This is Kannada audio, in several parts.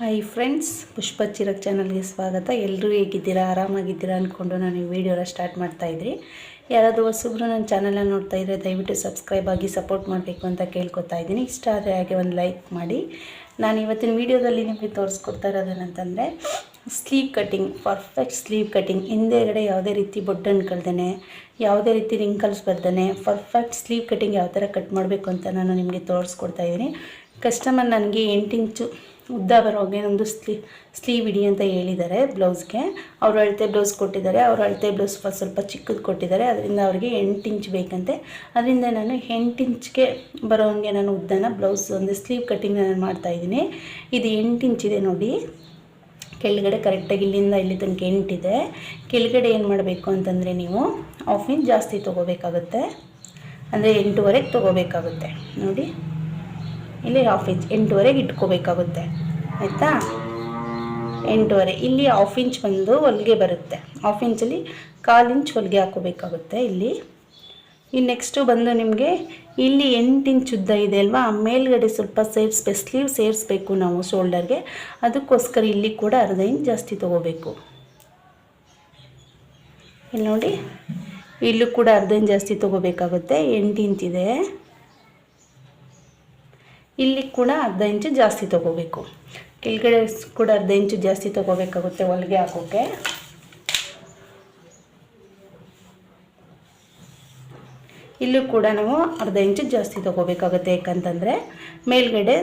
ಹಾಯ್ ಫ್ರೆಂಡ್ಸ್ ಪುಷ್ಪ ಚಿರಕ್ ಚಾನಲ್ಗೆ ಸ್ವಾಗತ. ಎಲ್ಲರೂ ಹೇಗಿದ್ದೀರಾ? ಆರಾಮಾಗಿದ್ದೀರಾ ಅಂದ್ಕೊಂಡು ನಾನು ಈ ವಿಡಿಯೋನ ಸ್ಟಾರ್ಟ್ ಮಾಡ್ತಾ ಇದ್ರಿ. ಯಾರಾದರೂ ಹೊಸಬ್ರು ನನ್ನ ಚಾನಲ್ನ ನೋಡ್ತಾ ಇದ್ದರೆ ದಯವಿಟ್ಟು ಸಬ್ಸ್ಕ್ರೈಬ್ ಆಗಿ ಸಪೋರ್ಟ್ ಮಾಡಬೇಕು ಅಂತ ಕೇಳ್ಕೊತಾ ಇದ್ದೀನಿ. ಇಷ್ಟ ಆದರೆ ಹಾಗೆ ಒಂದು ಲೈಕ್ ಮಾಡಿ. ನಾನು ಇವತ್ತಿನ ವಿಡಿಯೋದಲ್ಲಿ ನಿಮಗೆ ತೋರಿಸ್ಕೊಡ್ತಾ ಇರೋದೇನಂತಂದರೆ sleeve cutting perfect sleeve cutting ಹಿಂದೆಗಡೆ ಯಾವುದೇ ರೀತಿ ಬೊಡ್ಡನ್ನು ಕಳ್ದೇ ಯಾವುದೇ ರೀತಿ ರಿಂಕಲ್ಸ್ ಬರ್ದೇ ಪರ್ಫೆಕ್ಟ್ ಸ್ಲೀವ್ ಕಟ್ಟಿಂಗ್ ಯಾವ ಥರ ಕಟ್ ಮಾಡಬೇಕು ಅಂತ ನಾನು ನಿಮಗೆ ತೋರಿಸ್ಕೊಡ್ತಾ ಇದ್ದೀನಿ. ಕಸ್ಟಮರ್ ನನಗೆ ಎಂಟು ಇಂಚು ಉದ್ದ ಬರೋಗೆ ಒಂದು ಸ್ಲೀ, ಸ್ಲೀವ್ ಇಡಿ ಅಂತ ಹೇಳಿದ್ದಾರೆ ಬ್ಲೌಸ್ಗೆ. ಅವರು ಅಳತೆ ಬ್ಲೌಸ್ ಕೊಟ್ಟಿದ್ದಾರೆ, ಅವರು ಅಳತೆ ಬ್ಲೌಸ್ ಸ್ವಲ್ಪ ಚಿಕ್ಕದು ಕೊಟ್ಟಿದ್ದಾರೆ. ಅದರಿಂದ ಅವರಿಗೆ ಎಂಟು ಇಂಚ್ ಬೇಕಂತೆ. ಅದರಿಂದ ನಾನು ಎಂಟು ಇಂಚ್ಗೆ ಬರೋಂಗೆ ನಾನು ಉದ್ದನ ಬ್ಲೌಸ್ ಅಂದರೆ ಸ್ಲೀವ್ ಕಟ್ಟಿಂಗ್ ನಾನು ಮಾಡ್ತಾಯಿದ್ದೀನಿ ಇದು ಎಂಟು ಇಂಚಿದೆ ನೋಡಿ. ಕೆಳಗಡೆ ಕರೆಕ್ಟಾಗಿ ಇಲ್ಲಿಂದ ಇಲ್ಲಿ ತನಕ ಎಂಟಿದೆ ಕೆಳಗಡೆ ಏನು ಮಾಡಬೇಕು ಅಂತಂದರೆ ನೀವು ಹಾಫ್ ಇಂಚ್ ಜಾಸ್ತಿ ತೊಗೋಬೇಕಾಗುತ್ತೆ. ಅಂದರೆ ಎಂಟೂವರೆಗೆ ತೊಗೋಬೇಕಾಗುತ್ತೆ. ನೋಡಿ. ಇಲ್ಲಿ ಹಾಫ್ ಇಂಚ್ ಎಂಟುವರೆಗೆ ಇಟ್ಕೋಬೇಕಾಗುತ್ತೆ. ಆಯಿತಾ? ಎಂಟೂವರೆ. ಇಲ್ಲಿ ಹಾಫ್ ಇಂಚ್ ಬಂದು ಹೊಲಿಗೆ ಬರುತ್ತೆ. ಹಾಫ್ ಇಂಚಲ್ಲಿ ಕಾಲು ಇಂಚ್ ಹೊಲಿಗೆ ಹಾಕೋಬೇಕಾಗುತ್ತೆ ಇಲ್ಲಿ. ಇನ್ನು ನೆಕ್ಸ್ಟು ಬಂದು ನಿಮಗೆ ಇಲ್ಲಿ ಎಂಟು ಇಂಚ್ ಉದ್ದ ಇದೆ ಅಲ್ವಾ? ಮೇಲ್ಗಡೆ ಸ್ವಲ್ಪ ಸೇರಿಸ್ಬೆ ಸ್ಲೀವ್ ಸೇರಿಸ್ಬೇಕು ನಾವು ಶೋಲ್ಡರ್ಗೆ ಅದಕ್ಕೋಸ್ಕರ ಇಲ್ಲಿ ಕೂಡ ಅರ್ಧ ಇಂಚ್ ಜಾಸ್ತಿ ತೊಗೋಬೇಕು. ಇಲ್ಲಿ ನೋಡಿ, ಇಲ್ಲೂ ಕೂಡ ಅರ್ಧ ಇಂಚ್ ಜಾಸ್ತಿ ತೊಗೋಬೇಕಾಗುತ್ತೆ. ಎಂಟು ಇಂಚಿದೆ ಇಲ್ಲಿ ಕೂಡ ಅರ್ಧ ಇಂಚು ಜಾಸ್ತಿ ತೊಗೋಬೇಕು. ಕೆಳಗಡೆ ಕೂಡ ಅರ್ಧ ಇಂಚು ಜಾಸ್ತಿ ತೊಗೋಬೇಕಾಗುತ್ತೆ ಹೊಲಿಗೆ ಹಾಕೋಕ್ಕೆ ಇಲ್ಲೂ ಕೂಡ ನಾವು ಅರ್ಧ ಇಂಚು ಜಾಸ್ತಿ ತೊಗೋಬೇಕಾಗುತ್ತೆ. ಯಾಕಂತಂದರೆ ಮೇಲ್ಗಡೆ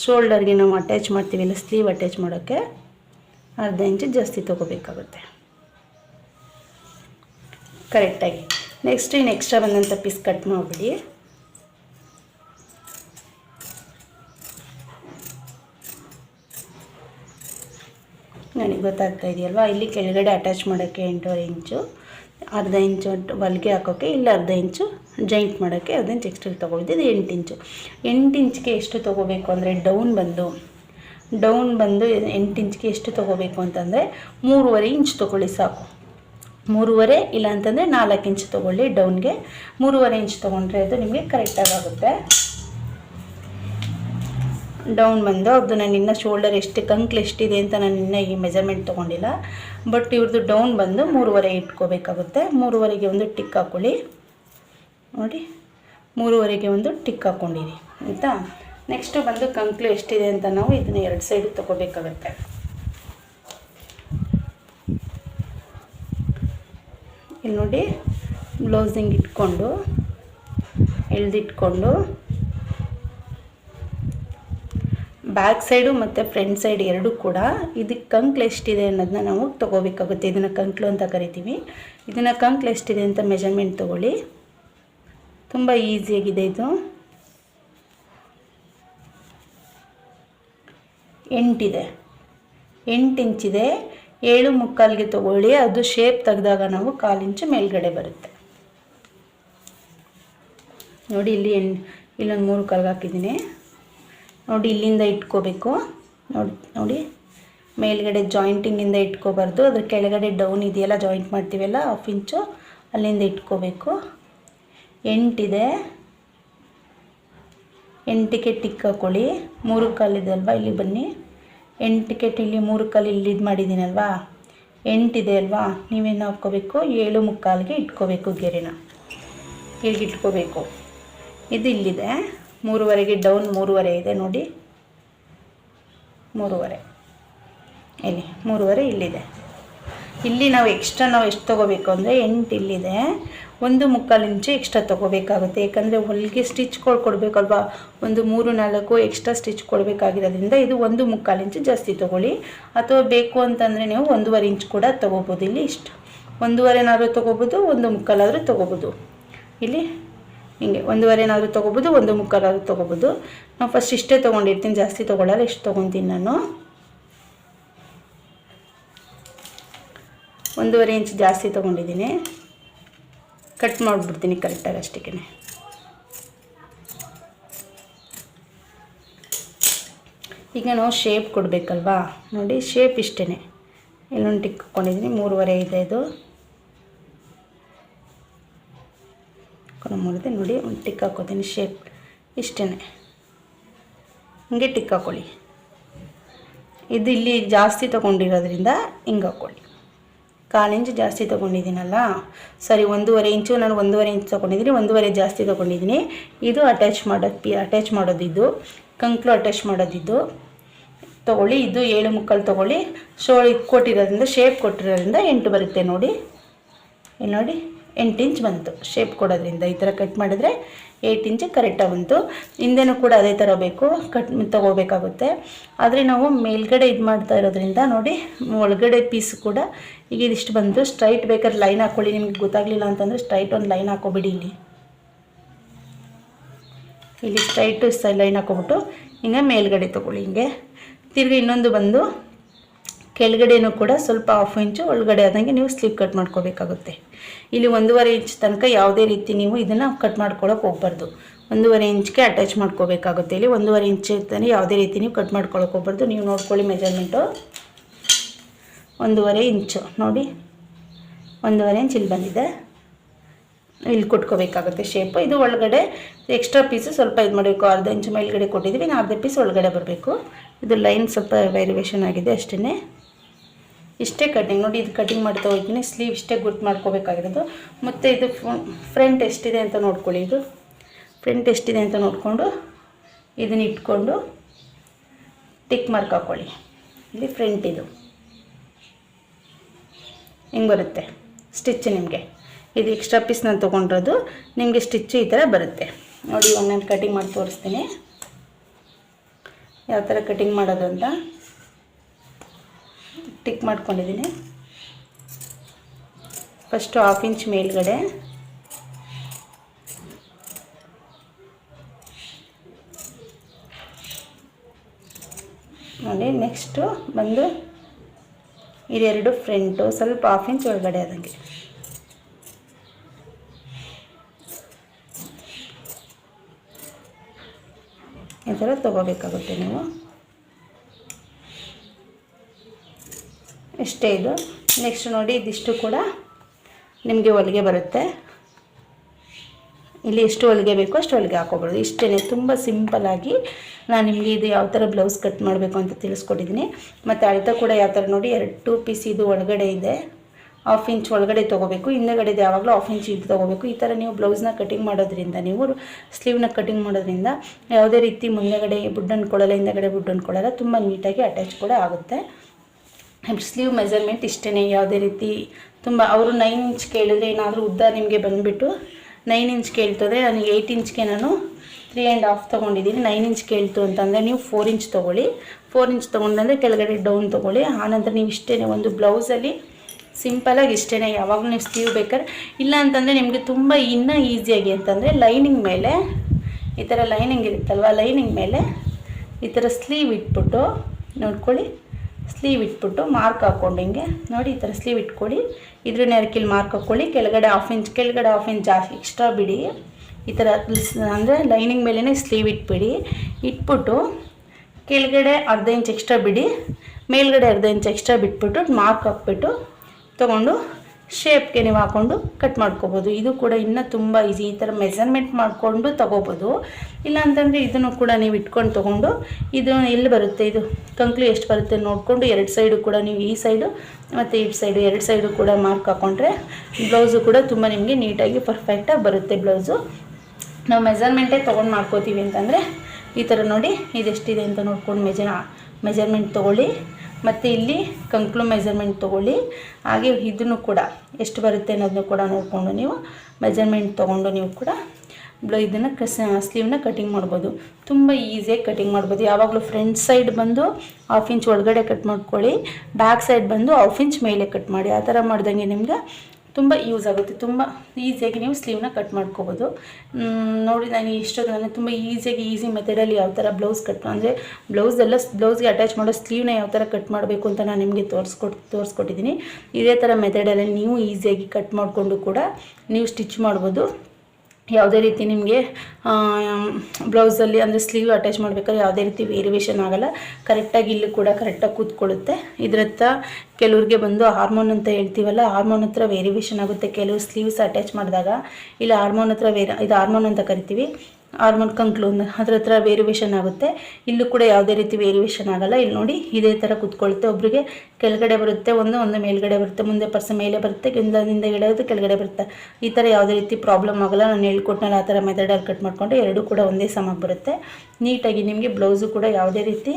ಶೋಲ್ಡರ್ಗೆ ನಾವು ಅಟ್ಯಾಚ್ ಮಾಡ್ತೀವಿ, ಇಲ್ಲ ಸ್ಲೀವ್ ಅಟ್ಯಾಚ್ ಮಾಡೋಕ್ಕೆ ಅರ್ಧ ಇಂಚು ಜಾಸ್ತಿ ತೊಗೋಬೇಕಾಗುತ್ತೆ. ಕರೆಕ್ಟಾಗಿ ನೆಕ್ಸ್ಟ್ ಇನ್ನು ಎಕ್ಸ್ಟ್ರಾ ಬಂದಂಥ ಪೀಸ್ ಕಟ್ ಮಾಡಿಬಿಡಿ. ನನಗೆ ಗೊತ್ತಾಗ್ತಾ ಇದೆಯಲ್ವಾ? ಇಲ್ಲಿ ಕೆಳಗಡೆ ಅಟ್ಯಾಚ್ ಮಾಡೋಕ್ಕೆ ಎಂಟೂವರೆ ಇಂಚು, ಅರ್ಧ ಇಂಚು ಹೊಲಿಗೆ ಹಾಕೋಕ್ಕೆ ಇಲ್ಲಿ ಅರ್ಧ ಇಂಚು ಜಾಯಿಂಟ್ ಮಾಡೋಕ್ಕೆ ಅರ್ಧ ಇಂಚು ಎಕ್ಸ್ಟ್ರಾ ತೊಗೊಳ್ತಿದ್ದು ಎಂಟು ಇಂಚು. ಎಂಟು ಇಂಚ್ಗೆ ಎಷ್ಟು ತೊಗೋಬೇಕು ಅಂದರೆ ಡೌನ್ ಬಂದು ಡೌನ್ ಬಂದು ಎಂಟು ಇಂಚ್ಗೆ ಎಷ್ಟು ತೊಗೋಬೇಕು ಅಂತಂದರೆ ಮೂರುವರೆ ಇಂಚ್ ತೊಗೊಳ್ಳಿ ಸಾಕು. ಮೂರುವರೆ ಇಲ್ಲ ಅಂತಂದರೆ ನಾಲ್ಕು ಇಂಚ್ ತೊಗೊಳ್ಳಿ ಡೌನ್ಗೆ ಮೂರುವರೆ ಇಂಚ್ ತೊಗೊಂಡ್ರೆ ಅದು ನಿಮಗೆ ಕರೆಕ್ಟಾಗಿ ಆಗುತ್ತೆ. ಡೌನ್ ಬಂದು ಅದು ನಾನು ಇನ್ನೂ ಶೋಲ್ಡರ್ ಎಷ್ಟು ಕಂಕ್ಲು ಎಷ್ಟಿದೆ ಅಂತ ನಾನು ಇನ್ನೂ ಈ ಮೆಜರ್ಮೆಂಟ್ ತೊಗೊಂಡಿಲ್ಲ. ಬಟ್ ಇವ್ರದ್ದು ಡೌನ್ ಬಂದು ಮೂರುವರೆ ಇಟ್ಕೋಬೇಕಾಗುತ್ತೆ. ಮೂರುವರೆಗೆ ಒಂದು ಟಿಕ್ ಹಾಕ್ಕೊಳ್ಳಿ ನೋಡಿ, ಮೂರುವರೆಗೆ ಒಂದು ಟಿಕ್ ಹಾಕ್ಕೊಂಡಿರಿ ಆಯಿತಾ? ನೆಕ್ಸ್ಟು ಬಂದು ಕಂಕ್ಲು ಎಷ್ಟಿದೆ ಅಂತ ನಾವು ಇದನ್ನು ಎರಡು ಸೈಡ್ ತೊಗೋಬೇಕಾಗತ್ತೆ. ಇಲ್ಲಿ ನೋಡಿ ಬ್ಲೌಸಿಂಗ್ ಇಟ್ಕೊಂಡು, ಎಳ್ದಿಟ್ಕೊಂಡು ಬ್ಯಾಕ್ ಸೈಡು ಮತ್ತು ಫ್ರಂಟ್ ಸೈಡ್ ಎರಡೂ ಕೂಡ ಇದಕ್ಕೆ ಕಂಕ್ಲು ಎಷ್ಟಿದೆ ಅನ್ನೋದನ್ನ ನಾವು ತೊಗೋಬೇಕಾಗುತ್ತೆ. ಇದನ್ನು ಕಂಕ್ಲು ಅಂತ ಕರಿತೀವಿ. ಇದನ್ನು ಕಂಕ್ಲು ಎಷ್ಟಿದೆ ಅಂತ ಮೆಜರ್ಮೆಂಟ್ ತೊಗೊಳ್ಳಿ. ತುಂಬ ಈಸಿಯಾಗಿದೆ ಇದು. ಎಂಟಿದೆ. ಎಂಟು ಇಂಚಿದೆ ಏಳು ಮುಕ್ಕಾಲಿಗೆ ತೊಗೊಳ್ಳಿ. ಅದು ಶೇಪ್ ತೆಗೆದಾಗ ನಾವು ಕಾಲು ಇಂಚು ಮೇಲ್ಗಡೆ ಬರುತ್ತೆ. ನೋಡಿ ಇಲ್ಲಿ ಎಣ್ ಇಲ್ಲೊಂದು ಮೂರು ಕಾಲ್ಗೆ ಹಾಕಿದ್ದೀನಿ. ನೋಡಿ ಇಲ್ಲಿಂದ ಇಟ್ಕೋಬೇಕು. ನೋಡಿ ನೋಡಿ. ಮೇಲ್ಗಡೆ ಜಾಯಿಂಟಿಂಗಿಂದ ಇಟ್ಕೋಬಾರ್ದು. ಅದ್ರ ಕೆಳಗಡೆ ಡೌನ್ ಇದೆಯಲ್ಲ, ಜಾಯಿಂಟ್ ಮಾಡ್ತೀವಲ್ಲ ಹಾಫ್ ಇಂಚು ಅಲ್ಲಿಂದ ಇಟ್ಕೋಬೇಕು. ಎಂಟಿದೆ. ಎಂಟಿಗೆ ಟಿಕ್ ಹಾಕೊಳ್ಳಿ. ಮೂರು ಕಾಲಿದೆ ಅಲ್ವಾ, ಇಲ್ಲಿ ಬನ್ನಿ. ಎಂಟಿಗೆ ಇಲ್ಲಿ ಮೂರು ಕಾಲು ಇಲ್ಲಿ ಇದು ಮಾಡಿದ್ದೀನಲ್ವಾ? ಎಂಟಿದೆ ಅಲ್ವಾ? ನೀವೇನು ಹಾಕ್ಕೋಬೇಕು? ಏಳು ಮುಕ್ಕಾಲಿಗೆ ಇಟ್ಕೋಬೇಕು ಗೆರೆನ. ಇಲ್ಲಿಗೆ ಇಟ್ಕೋಬೇಕು? ಇದು ಇಲ್ಲಿದೆ ಮೂರುವರೆಗೆ ಡೌನ್ ಮೂರುವರೆ ಇದೆ ನೋಡಿ. ಮೂರುವರೆ. ಇಲ್ಲಿ ಮೂರುವರೆ ಇಲ್ಲಿದೆ. ಇಲ್ಲಿ ನಾವು ಎಕ್ಸ್ಟ್ರಾ ನಾವು ಎಷ್ಟು ತೊಗೋಬೇಕು ಅಂದರೆ ಎಂಟು ಇಲ್ಲಿದೆ. ಒಂದು ಮುಕ್ಕಾಲು ಇಂಚು ಎಕ್ಸ್ಟ್ರಾ ತೊಗೋಬೇಕಾಗುತ್ತೆ. ಯಾಕಂದರೆ ಹೊಲಿಗೆ ಸ್ಟಿಚ್ಗಳು ಕೊಡಬೇಕಲ್ವಾ? ಒಂದು ಮೂರು ನಾಲ್ಕು ಎಕ್ಸ್ಟ್ರಾ ಸ್ಟಿಚ್ ಕೊಡಬೇಕಾಗಿರೋದ್ರಿಂದ ಇದು ಒಂದು ಮುಕ್ಕಾಲು ಇಂಚು ಜಾಸ್ತಿ ತೊಗೊಳ್ಳಿ. ಅಥವಾ ಬೇಕು ಅಂತಂದರೆ ನೀವು ಒಂದೂವರೆ ಇಂಚ್ ಕೂಡ ತೊಗೋಬೋದು. ಇಲ್ಲಿ ಇಷ್ಟು. ಒಂದೂವರೆನಾದರೂ ತೊಗೋಬೋದು, ಒಂದು ಮುಕ್ಕಾಲಾದರೂ ತೊಗೋಬೋದು. ಇಲ್ಲಿ ಹಿಂಗೆ ಒಂದೂವರೆನಾದರೂ ತೊಗೋಬೋದು, ಒಂದು ಮುಕ್ಕಾಲಾದರೂ ತೊಗೋಬೋದು. ನಾವು ಫಸ್ಟ್ ಇಷ್ಟೇ ತೊಗೊಂಡಿರ್ತೀನಿ, ಜಾಸ್ತಿ ತೊಗೊಳ್ಳಲ್ಲ ಇಷ್ಟು ತೊಗೊತೀನಿ ನಾನು. ಒಂದೂವರೆ ಇಂಚ್ ಜಾಸ್ತಿ ತೊಗೊಂಡಿದ್ದೀನಿ. ಕಟ್ ಮಾಡಿಬಿಡ್ತೀನಿ ಕರೆಕ್ಟಾಗಿ ಅಷ್ಟಕ್ಕೆ ಈಗ ನಾವು ಶೇಪ್ ಕೊಡಬೇಕಲ್ವಾ? ನೋಡಿ ಶೇಪ್ ಇಷ್ಟೇ ಇಲ್ಲೊಂದು ಟಿಕ್ಕೊಂಡಿದ್ದೀನಿ ಮೂರುವರೆ ಇದೆ ಇದು. ಮುರಿದೆ ನೋಡಿ ಒಂದು ಟಿಕ್ ಹಾಕೋತೀನಿ ಶೇಪ್ ಇಷ್ಟೇ ಹಿಂಗೆ ಟಿಕ್ ಹಾಕೊಳ್ಳಿ. ಇದು ಇಲ್ಲಿ ಜಾಸ್ತಿ ತೊಗೊಂಡಿರೋದ್ರಿಂದ ಹಿಂಗೆ ಹಾಕ್ಕೊಳ್ಳಿ ಕಾಲು ಇಂಚು ಜಾಸ್ತಿ ತೊಗೊಂಡಿದ್ದೀನಲ್ಲ? ಸರಿ, ಒಂದೂವರೆ ಇಂಚು, ನಾನು ಒಂದೂವರೆ ಇಂಚು ತೊಗೊಂಡಿದ್ದೀನಿ, ಒಂದೂವರೆ ಜಾಸ್ತಿ ತೊಗೊಂಡಿದ್ದೀನಿ. ಇದು ಅಟ್ಯಾಚ್ ಮಾಡೋದು ಪಿ ಅಟ್ಯಾಚ್ ಮಾಡೋದಿದ್ದು ಕಂಕ್ಳು ಅಟ್ಯಾಚ್ ಮಾಡೋದಿದ್ದು. ತೊಗೊಳ್ಳಿ, ಇದು ಏಳು ಮುಕ್ಕಲ್ಲಿ ತೊಗೊಳ್ಳಿ. ಶೋ ಇದು ಕೊಟ್ಟಿರೋದ್ರಿಂದ ಶೇಪ್ ಕೊಟ್ಟಿರೋದ್ರಿಂದ ಎಂಟು ಬರುತ್ತೆ ನೋಡಿ. ಇಲ್ಲಿ ನೋಡಿ. ಎಂಟು ಇಂಚ್ ಬಂತು. ಶೇಪ್ ಕೊಡೋದ್ರಿಂದ ಈ ಥರ ಕಟ್ ಮಾಡಿದ್ರೆ ಏಯ್ಟ್ ಇಂಚ್ ಕರೆಕ್ಟಾಗಿ ಬಂತು. ಹಿಂದೆನೂ ಕೂಡ ಅದೇ ಥರ ಬೇಕು. ಕಟ್ ತೊಗೋಬೇಕಾಗುತ್ತೆ. ಆದರೆ ನಾವು ಮೇಲ್ಗಡೆ ಇದು ಮಾಡ್ತಾ ಇರೋದ್ರಿಂದ ನೋಡಿ, ಒಳಗಡೆ ಪೀಸ್ ಕೂಡ ಈಗ ಇದಿಷ್ಟು ಬಂತು. ಸ್ಟ್ರೈಟ್ ಬೇಕಾದ್ರೆ ಲೈನ್ ಹಾಕ್ಕೊಳ್ಳಿ ನಿಮ್ಗೆ ಗೊತ್ತಾಗಲಿಲ್ಲ ಅಂತಂದರೆ ಸ್ಟ್ರೈಟ್ ಒಂದು ಲೈನ್ ಹಾಕೋಬಿಡಿ ಇಲ್ಲಿ. ಇಲ್ಲಿ ಸ್ಟ್ರೈಟು ಲೈನ್ ಹಾಕೊಬಿಟ್ಟು ಹಿಂಗೆ ಮೇಲ್ಗಡೆ ತೊಗೊಳ್ಳಿ ಹಿಂಗೆ. ತಿರುಗಿ ಇನ್ನೊಂದು ಬಂದು ಕೆಳಗಡೆನೂ ಕೂಡ ಸ್ವಲ್ಪ ಹಾಫ್ ಇಂಚು ಒಳಗಡೆ ಆದಂಗೆ ನೀವು ಸ್ಲೀವ್ ಕಟ್ ಮಾಡ್ಕೋಬೇಕಾಗುತ್ತೆ. ಇಲ್ಲಿ ಒಂದೂವರೆ ಇಂಚ್ ತನಕ ಯಾವುದೇ ರೀತಿ ನೀವು ಇದನ್ನು ಕಟ್ ಮಾಡ್ಕೊಳಕ್ಕೆ ಹೋಗ್ಬಾರ್ದು. ಒಂದೂವರೆ ಇಂಚ್ಗೆ ಅಟ್ಯಾಚ್ ಮಾಡ್ಕೋಬೇಕಾಗುತ್ತೆ. ಇಲ್ಲಿ ಒಂದೂವರೆ ಇಂಚ್ ಇರ್ತಾನೆ ಯಾವುದೇ ರೀತಿ ನೀವು ಕಟ್ ಮಾಡ್ಕೊಳಕ್ಕೆ ಹೋಗ್ಬಾರ್ದು. ನೀವು ನೋಡ್ಕೊಳ್ಳಿ ಮೆಜರ್ಮೆಂಟು ಒಂದೂವರೆ ಇಂಚು ನೋಡಿ. ಒಂದೂವರೆ ಇಂಚ್ ಇಲ್ಲಿ ಬಂದಿದೆ. ಇಲ್ಲಿ ಕೊಟ್ಕೋಬೇಕಾಗುತ್ತೆ ಶೇಪು ಇದು ಒಳಗಡೆ ಎಕ್ಸ್ಟ್ರಾ ಪೀಸು ಸ್ವಲ್ಪ ಇದು ಮಾಡಬೇಕು. ಅರ್ಧ ಇಂಚು ಮೇಲ್ಗಡೆ ಕೊಟ್ಟಿದ್ದೀವಿ. ಇನ್ನು ಅರ್ಧ ಪೀಸ್ ಒಳಗಡೆ ಬರಬೇಕು. ಇದು ಲೈನ್ ಸ್ವಲ್ಪ ವೇರಿಯೇಷನ್ ಆಗಿದೆ ಅಷ್ಟೇ ಇಷ್ಟೇ ಕಟಿಂಗ್ ನೋಡಿ, ಇದು ಕಟಿಂಗ್ ಮಾಡ್ತಾ ಹೋಗ್ತೀನಿ. ಸ್ಲೀವ್ ಇಷ್ಟೇ ಗುರ್ತು ಮಾಡ್ಕೋಬೇಕಾಗಿರೋದು. ಮತ್ತು ಇದು ಫ್ರಂಟ್ ಎಷ್ಟಿದೆ ಅಂತ ನೋಡ್ಕೊಳ್ಳಿ ಇದು. ಫ್ರಂಟ್ ಎಷ್ಟಿದೆ ಅಂತ ನೋಡಿಕೊಂಡು ಇದನ್ನ ಇಟ್ಕೊಂಡು ಟಿಕ್ ಮಾರ್ಕ್ ಹಾಕ್ಕೊಳ್ಳಿ ಇಲ್ಲಿ ಫ್ರಂಟ್ ಇದು. ಹಿಂಗೆ ಬರುತ್ತೆ. ಸ್ಟಿಚ್ ನಿಮಗೆ. ಇದು ಎಕ್ಸ್ಟ್ರಾ ಪೀಸ್ ನಾನು ತೊಗೊಂಡಿರೋದು. ನಿಮಗೆ ಸ್ಟಿಚ್ಚು ಈ ಥರ ಬರುತ್ತೆ. ನೋಡಿ, ಒಂದೊಂದು ಕಟಿಂಗ್ ಮಾಡಿ ತೋರಿಸ್ತೀನಿ. ಯಾವ ಥರ ಕಟಿಂಗ್ ಮಾಡೋದು ಅಂತ. ಟಿಕ್ ಮಾಡ್ಕೊಂಡಿದ್ದೀನಿ. ಫಸ್ಟು ಹಾಫ್ ಇಂಚ್ ಮೇಲ್ಗಡೆ. ನೋಡಿ ನೆಕ್ಸ್ಟು ಬಂದು ಇದೆರಡು ಫ್ರಂಟು ಸ್ವಲ್ಪ ಹಾಫ್ ಇಂಚ್ ಒಳಗಡೆ ಆದಂಗೆ. ಈ ಥರ ತೊಗೋಬೇಕಾಗುತ್ತೆ ನೀವು. ಇಷ್ಟೇ ಇದು. ನೆಕ್ಸ್ಟ್ ನೋಡಿ ಇದಿಷ್ಟು ಕೂಡ ನಿಮಗೆ ಹೊಲಿಗೆ ಬರುತ್ತೆ. ಇಲ್ಲಿ ಎಷ್ಟು ಹೊಲಿಗೆ ಬೇಕೋ ಅಷ್ಟು ಹೊಲಿಗೆ ಹಾಕೋಬೋದು. ಇಷ್ಟೇ ತುಂಬ ಸಿಂಪಲಾಗಿ ನಾನು ನಿಮಗೆ ಇದು ಯಾವ ಥರ ಬ್ಲೌಸ್ ಕಟ್ ಮಾಡಬೇಕು ಅಂತ ತಿಳಿಸ್ಕೊಟ್ಟಿದ್ದೀನಿ. ಮತ್ತು ಅಳತೆ ಕೂಡ ಯಾವ ಥರ ನೋಡಿ, ಎರಡು ಟೂ ಪೀಸ್ ಇದು ಒಳಗಡೆ ಇದೆ. ಹಾಫ್ ಇಂಚ್ ಒಳಗಡೆ ತೊಗೋಬೇಕು. ಹಿಂದೆಗಡೆದು ಯಾವಾಗಲೂ ಹಾಫ್ ಇಂಚ್ ಇದು ತೊಗೋಬೇಕು. ಈ ಥರ ನೀವು ಬ್ಲೌಸ್ನ ಕಟಿಂಗ್ ಮಾಡೋದ್ರಿಂದ, ನೀವು ಸ್ಲೀವ್ನ ಕಟಿಂಗ್ ಮಾಡೋದ್ರಿಂದ ಯಾವುದೇ ರೀತಿ ಮುಂದೆಗಡೆ ಬುಡ್ ಅಂದ್ಕೊಳ್ಳಲ್ಲ ಹಿಂದೆಗಡೆ ಬುಡ್ ಅಂದ್ಕೊಳ್ಳಲ್ಲ ತುಂಬ ನೀಟಾಗಿ ಅಟ್ಯಾಚ್ ಕೂಡ ಆಗುತ್ತೆ. ಸ್ಲೀವ್ ಮೆಜರ್ಮೆಂಟ್ ಇಷ್ಟೇ ಯಾವುದೇ ರೀತಿ ತುಂಬ ಅವರು ನೈನ್ ಇಂಚ್ ಕೇಳಿದ್ರೆ ಏನಾದರೂ ಉದ್ದ ನಿಮಗೆ ಬಂದುಬಿಟ್ಟು ನೈನ್ ಇಂಚ್ ಕೇಳ್ತದೆ. ನನಗೆ ಏಯ್ಟ್ ಇಂಚ್ಗೆ ನಾನು ತ್ರೀ ಆ್ಯಂಡ್ ಹಾಫ್ ತೊಗೊಂಡಿದ್ದೀನಿ. ನೈನ್ ಇಂಚ್ ಕೇಳ್ತು ಅಂತಂದರೆ ನೀವು ಫೋರ್ ಇಂಚ್ ತೊಗೊಳ್ಳಿ. ಫೋರ್ ಇಂಚ್ ತೊಗೊಂಡಂದರೆ ಕೆಳಗಡೆ ಡೌನ್ ತೊಗೊಳ್ಳಿ. ಆನಂತರ ನೀವು ಇಷ್ಟೇ ಒಂದು ಬ್ಲೌಸಲ್ಲಿ ಸಿಂಪಲಾಗಿ ಇಷ್ಟೇ ಯಾವಾಗಲೂ ನೀವು ಸ್ಲೀವ್ ಬೇಕಾದ್ರೆ, ಇಲ್ಲ ಅಂತಂದರೆ ನಿಮಗೆ ತುಂಬ ಇನ್ನೂ ಈಸಿಯಾಗಿ ಅಂತಂದರೆ ಲೈನಿಂಗ್ ಮೇಲೆ ಈ ಥರ ಲೈನಿಂಗ್ ಇರುತ್ತಲ್ವ? ಲೈನಿಂಗ್ ಮೇಲೆ ಈ ಥರ ಸ್ಲೀವ್ ಇಟ್ಬಿಟ್ಟು ನೋಡ್ಕೊಳ್ಳಿ. ಸ್ಲೀವ್ ಇಟ್ಬಿಟ್ಟು ಮಾರ್ಕ್ ಹಾಕ್ಕೊಂಡು ಹಿಂಗೆ ನೋಡಿ ಈ ಥರ ಸ್ಲೀವ್ ಇಟ್ಕೊಳ್ಳಿ. ಇದ್ರ ನೆರಕಿಲ್ ಮಾರ್ಕ್ ಹಾಕ್ಕೊಳ್ಳಿ. ಕೆಳಗಡೆ ಹಾಫ್ ಇಂಚ್ ಕೆಳಗಡೆ ಹಾಫ್ ಇಂಚ್ ಜಾಸ್ತಿ ಎಕ್ಸ್ಟ್ರಾ ಬಿಡಿ. ಈ ಥರ ಅಂದರೆ ಲೈನಿಂಗ್ ಮೇಲೇ ಸ್ಲೀವ್ ಇಟ್ಬಿಡಿ. ಇಟ್ಬಿಟ್ಟು ಕೆಳಗಡೆ ಅರ್ಧ ಇಂಚ್ ಎಕ್ಸ್ಟ್ರಾ ಬಿಡಿ. ಮೇಲ್ಗಡೆ ಅರ್ಧ ಇಂಚ್ ಎಕ್ಸ್ಟ್ರಾ ಬಿಟ್ಬಿಟ್ಟು ಮಾರ್ಕ್ ಹಾಕ್ಬಿಟ್ಟು ತೊಗೊಂಡು ಶೇಪ್ಗೆ ನೀವು ಹಾಕ್ಕೊಂಡು ಕಟ್ ಮಾಡ್ಕೋಬೋದು. ಇದು ಕೂಡ ಇನ್ನೂ ತುಂಬ ಈಸಿ ಈ ಥರ ಮೆಜರ್ಮೆಂಟ್ ಮಾಡಿಕೊಂಡು ತೊಗೋಬೋದು. ಇಲ್ಲ ಅಂತಂದರೆ ಇದನ್ನು ಕೂಡ ನೀವು ಇಟ್ಕೊಂಡು ತೊಗೊಂಡು ಇದು ಎಲ್ಲಿ ಬರುತ್ತೆ? ಇದು ಕಂಕ್ಲು ಎಷ್ಟು ಬರುತ್ತೆ ನೋಡಿಕೊಂಡು ಎರಡು ಸೈಡು ಕೂಡ ನೀವು ಈ ಸೈಡು ಮತ್ತು ಈ ಸೈಡು ಎರಡು ಸೈಡು ಕೂಡ ಮಾರ್ಕ್ ಹಾಕ್ಕೊಂಡ್ರೆ ಬ್ಲೌಸು ಕೂಡ ತುಂಬ ನಿಮಗೆ ನೀಟಾಗಿ ಪರ್ಫೆಕ್ಟಾಗಿ ಬರುತ್ತೆ ಬ್ಲೌಸು ನಾವು ಮೆಜರ್ಮೆಂಟೇ ತೊಗೊಂಡು ಮಾಡ್ಕೋತೀವಿ ಅಂತಂದರೆ ಈ ಥರ ನೋಡಿ ಇದೆಷ್ಟಿದೆ ಅಂತ ನೋಡ್ಕೊಂಡು ಮೆಜರ್ ಮೆಜರ್ಮೆಂಟ್ ತೊಗೊಳ್ಳಿ. ಮತ್ತು ಇಲ್ಲಿ ಕಂಕ್ಲು ಮೆಜರ್ಮೆಂಟ್ ತೊಗೊಳ್ಳಿ. ಹಾಗೆ ಇದನ್ನು ಕೂಡ ಎಷ್ಟು ಬರುತ್ತೆ ಅನ್ನೋದನ್ನು ಕೂಡ ನೋಡಿಕೊಂಡು ನೀವು ಮೆಜರ್ಮೆಂಟ್ ತೊಗೊಂಡು ನೀವು ಕೂಡ ಇದನ್ನು ಕ ಸ್ಲೀವ್ನ ಕಟಿಂಗ್ ಮಾಡ್ಬೋದು. ತುಂಬ ಈಸಿಯಾಗಿ ಕಟಿಂಗ್ ಮಾಡ್ಬೋದು. ಯಾವಾಗಲೂ ಫ್ರಂಟ್ ಸೈಡ್ ಬಂದು ಹಾಫ್ ಇಂಚ್ ಒಳಗಡೆ ಕಟ್ ಮಾಡ್ಕೊಳ್ಳಿ ಬ್ಯಾಕ್ ಸೈಡ್ ಬಂದು ಹಾಫ್ ಇಂಚ್ ಮೇಲೆ ಕಟ್ ಮಾಡಿ. ಆ ಥರ ಮಾಡಿದಂಗೆ ನಿಮ್ಗೆ ತುಂಬ ಯೂಸ್ ಆಗುತ್ತೆ. ತುಂಬ ಈಸಿಯಾಗಿ ನೀವು ಸ್ಲೀವ್ನ ಕಟ್ ಮಾಡ್ಕೋಬೋದು. ನೋಡಿ ನಾನು ಇಷ್ಟೊಂದು ನಾನು ತುಂಬ ಈಸಿಯಾಗಿ ಈಸಿ ಮೆಥಡಲ್ಲಿ ಯಾವ ಥರ ಬ್ಲೌಸ್ ಕಟ್ ಅಂದರೆ ಬ್ಲೌಸ್ ಎಲ್ಲ ಬ್ಲೌಸ್ಗೆ ಅಟ್ಯಾಚ್ ಮಾಡೋ ಸ್ಲೀವ್ನ ಯಾವ ಥರ ಕಟ್ ಮಾಡಬೇಕು ಅಂತ ನಾನು ನಿಮಗೆ ತೋರಿಸ್ಕೊಟ್ ತೋರಿಸ್ಕೊಟ್ಟಿದ್ದೀನಿ ಇದೇ ಥರ ಮೆಥಡಲ್ಲಿ ನೀವು ಈಸಿಯಾಗಿ ಕಟ್ ಮಾಡಿಕೊಂಡು ಕೂಡ ನೀವು ಸ್ಟಿಚ್ ಮಾಡ್ಬೋದು. ಯಾವುದೇ ರೀತಿ ನಿಮಗೆ ಬ್ಲೌಸಲ್ಲಿ ಅಂದರೆ ಸ್ಲೀವ್ ಅಟ್ಯಾಚ್ ಮಾಡಬೇಕಾದ್ರೆ ಯಾವುದೇ ರೀತಿ ವೇರಿಯೇಷನ್ ಆಗಲ್ಲ. ಕರೆಕ್ಟಾಗಿ ಇಲ್ಲಿ ಕೂಡ ಕರೆಕ್ಟಾಗಿ ಕೂತ್ಕೊಳ್ಳುತ್ತೆ. ಇದ್ರತ್ತ ಕೆಲವ್ರಿಗೆ ಬಂದು ಹಾರ್ಮೋನ್ ಅಂತ ಹೇಳ್ತೀವಲ್ಲ ಹಾರ್ಮೋನ್ ಹತ್ರ ವೇರಿಯೇಷನ್ ಆಗುತ್ತೆ. ಕೆಲವು ಸ್ಲೀವ್ಸ್ ಅಟ್ಯಾಚ್ ಮಾಡಿದಾಗ, ಇಲ್ಲ ಹಾರ್ಮೋನ್ ಹತ್ರ ವೇರ, ಇದು ಹಾರ್ಮೋನ್ ಅಂತ ಕರಿತೀವಿ. ಆರ್ಮಲ್ ಕಂಕ್ಲು ಅದ್ರ ಹತ್ರ ವೇರಿಯೇಷನ್ ಆಗುತ್ತೆ. ಇಲ್ಲೂ ಕೂಡ ಯಾವುದೇ ರೀತಿ ವೇರಿಯೇಷನ್ ಆಗಲ್ಲ. ಇಲ್ಲಿ ನೋಡಿ ಇದೇ ಥರ ಕುತ್ಕೊಳ್ಳುತ್ತೆ ಒಬ್ಬರಿಗೆ ಕೆಳಗಡೆ ಬರುತ್ತೆ, ಒಂದು ಒಂದು ಮೇಲ್ಗಡೆ ಬರುತ್ತೆ, ಮುಂದೆ ಪರ್ಸ ಮೇಲೆ ಬರುತ್ತೆ ಗಿಂದದಿಂದ ಇಡೋದು ಕೆಳಗಡೆ ಬರುತ್ತೆ. ಈ ಥರ ಯಾವುದೇ ರೀತಿ ಪ್ರಾಬ್ಲಮ್ ಆಗಲ್ಲ. ನಾನು ಹೇಳ್ಕೊಟ್ನಲ್ಲ, ಆ ಥರ ಮೆಥಡಲ್ಲಿ ಕಟ್ ಮಾಡಿಕೊಂಡು ಎರಡೂ ಕೂಡ ಒಂದೇ ಸಮ ಬರುತ್ತೆ. ನೀಟಾಗಿ ನಿಮಗೆ ಬ್ಲೌಸು ಕೂಡ ಯಾವುದೇ ರೀತಿ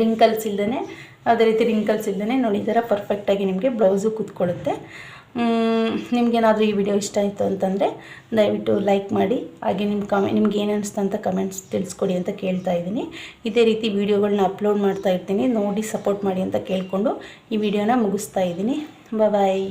ರಿಂಕಲ್ಸ್ ಇಲ್ಲದೇ ಯಾವುದೇ ರೀತಿ ರಿಂಕಲ್ಸ್ ಇಲ್ಲದೇ ನೋಡಿ, ಈ ಥರ ಪರ್ಫೆಕ್ಟಾಗಿ ನಿಮಗೆ ಬ್ಲೌಸು ಕೂತ್ಕೊಳ್ಳುತ್ತೆ ನಿಮಗೇನಾದರೂ ಈ ವಿಡಿಯೋ ಇಷ್ಟ ಆಯಿತು ಅಂತಂದರೆ ದಯವಿಟ್ಟು ಲೈಕ್ ಮಾಡಿ, ಹಾಗೆ ನಿಮ್ಮ ಕಮೆ ನಿಮ್ಗೆ ಏನು ಅನಿಸ್ತು ಅಂತ ಕಮೆಂಟ್ಸ್ ತಿಳಿಸ್ಕೊಡಿ ಅಂತ ಕೇಳ್ತಾ ಇದ್ದೀನಿ. ಇದೇ ರೀತಿ ವೀಡಿಯೋಗಳನ್ನ ಅಪ್ಲೋಡ್ ಮಾಡ್ತಾ ಇರ್ತೀನಿ, ನೋಡಿ ಸಪೋರ್ಟ್ ಮಾಡಿ ಅಂತ ಕೇಳಿಕೊಂಡು ಈ ವಿಡಿಯೋನ ಮುಗಿಸ್ತಾ ಇದ್ದೀನಿ. ಬಾಯ್